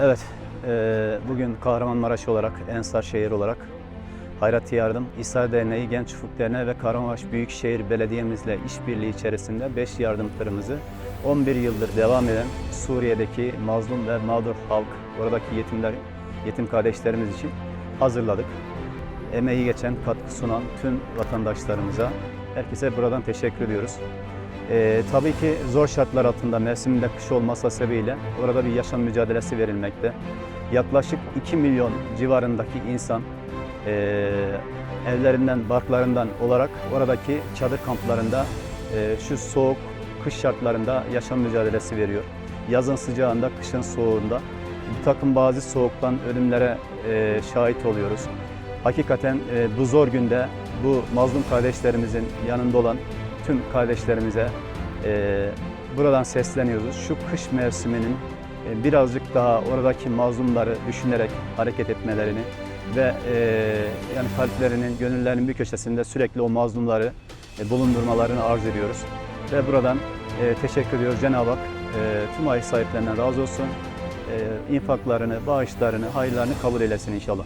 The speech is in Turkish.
Evet, eee, bugün Kahramanmaraş olarak, Ensar şehir olarak Hayrat Yardım, İsa Derneği, Genç Ufuk Derneği ve Kahramanmaraş Büyükşehir Belediye'mizle işbirliği içerisinde 5 yardım tırımızı 11 yıldır devam eden Suriye'deki mazlum ve mağdur halk, oradaki yetimler, yetim kardeşlerimiz için hazırladık. Emeği geçen, katkı sunan tüm vatandaşlarımıza, herkese buradan teşekkür ediyoruz. Ee, tabii ki zor şartlar altında mevsiminde kış olması sebebiyle orada bir yaşam mücadelesi verilmekte. Yaklaşık 2 milyon civarındaki insan eee, evlerinden, barklarından olarak oradaki çadır kamplarında eee, şu soğuk kış şartlarında yaşam mücadelesi veriyor. Yazın sıcağında, kışın soğuğunda bir takım bazı soğuktan ölümlere eee, şahit oluyoruz. Hakikaten eee, bu zor günde bu mazlum kardeşlerimizin yanında olan tüm kardeşlerimize eee, buradan sesleniyoruz. Şu kış mevsiminin e, birazcık daha oradaki mazlumları düşünerek hareket etmelerini ve e, yani kalplerinin, gönüllerinin bir köşesinde sürekli o mazlumları e, bulundurmalarını arz ediyoruz. Ve buradan e, teşekkür ediyoruz. Cenab-ı Hak e, tüm ay sahiplerinden razı olsun. E, infaklarını, bağışlarını, hayırlarını kabul eylesin inşallah.